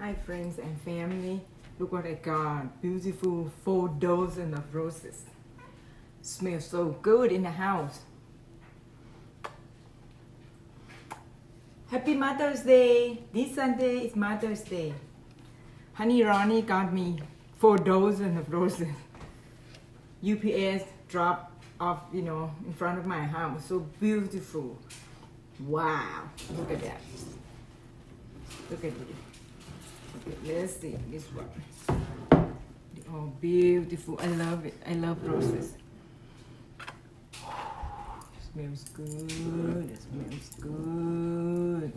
Hi friends and family. Look what I got. Beautiful four dozen of roses. Smells so good in the house. Happy Mother's Day. This Sunday is Mother's Day. Honey Ronnie got me four dozen of roses. UPS dropped off, you know, in front of my house. So beautiful. Wow. Look at that. Look at it. Okay, let's see this one. Oh, beautiful. I love it. I love roses. smells good. It smells good.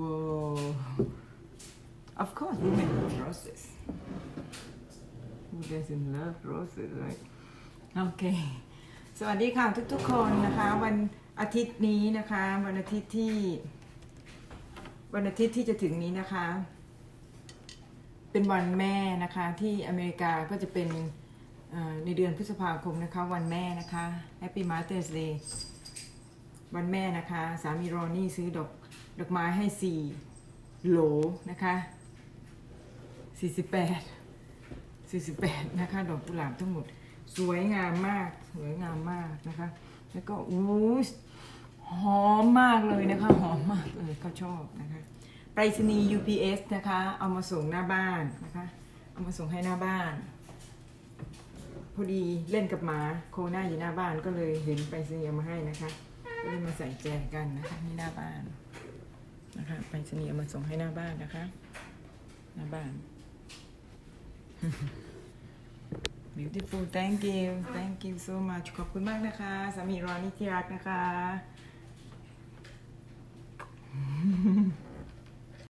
Whoa. Of course, women love roses. Who doesn't love roses, right? โอเคสวัสดีค่ะทุกๆคนนะคะ วันอาทิตย์นี้นะคะ วันอาทิตย์ที่ วันอาทิตย์ที่จะถึงนี้นะคะ เป็นวันแม่นะคะที่อเมริกาก็จะเป็นในเดือนพฤษภาคมนะคะวันแม่นะคะ Happy Mother's Day วันแม่นะคะ สามีรอนี่ซื้อดอกดอกไม้ให้สี่โหลนะคะสี่สิบแปดสี่สิบแปดนะคะดอกกุหลาบทั้งหมด สวยงามมากสวยงามมากนะคะ แล้วก็อู้หอมมากเลยนะคะ หอมมากเลยเขาชอบนะคะ ไปรษณีย์ UPS นะคะ เอามาส่งหน้าบ้านนะคะ เอามาส่งให้หน้าบ้าน พอดีเล่นกับหมาโคน่าอยู่หน้าบ้านก็เลยเห็นไปรษณีย์เอามาให้นะคะก็เลยมาใส่แจกันนะคะที่หน้าบ้านนะคะไปรษณีย์เอามาส่งให้หน้าบ้านนะคะ หน้าบ้าน beautiful thank you thank you so much ขอบคุณมากนะคะ สามีรอนี่ที่รักนะคะ